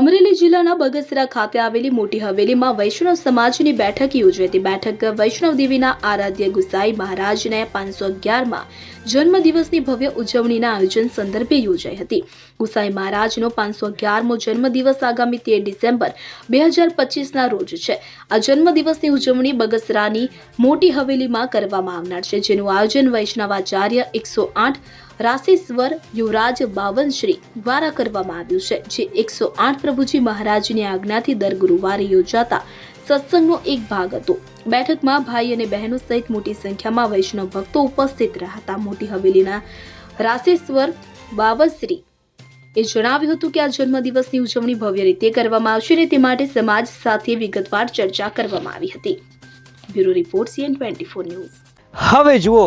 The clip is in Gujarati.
અમરેલી જિલ્લાના બગસરા ખાતે આવેલી મોટી હવેલીમાં વૈષ્ણવ સમાજની બેઠક યોજાઈ હતી. બેઠક વૈષ્ણવ દેવીના આરાધ્ય ગુસાઈ મહારાજને પાંચસો અગિયારમાં જન્મદિવસની ભવ્ય ઉજવણીના આયોજન સંદર્ભે યોજાઈ હતી. ગુસાઈ મહારાજનો પાંચસો અગિયારમો જન્મદિવસ આગામી તેર ડિસેમ્બર બે હજાર પચીસના રોજ છે. આ જન્મદિવસની ઉજવણી બગસરાની મોટી હવેલીમાં કરવામાં આવનાર છે, જેનું આયોજન વૈષ્ણવાચાર્ય એકસો આઠ રાશેશ્વર યુવરાજ બાવનશ્રી દ્વારા કરવામાં આવ્યું છે, જે એકસો આઠ પ્રભુજી મહારાજની આજ્ઞાથી દર ગુરુવારે યોજાતા સત્સંગનો એક ભાગ હતો. બેઠકમાં ભાઈ અને બહેનો સહિત મોટી સંખ્યામાં વૈષ્ણવ ભક્તો ઉપસ્થિત રહ્યા હતા મોટી હવેલીના રાશેશ્વર બાવશ્રી એ જણાવ્યું હતું કે આ જન્મદિવસની ઉજવણી ભવ્ય રીતે કરવામાં આવશે અને તે માટે સમાજ સાથે વિગતવાર ચર્ચા કરવામાં આવી હતી. Bureau report CN twenty news. હવે જુઓ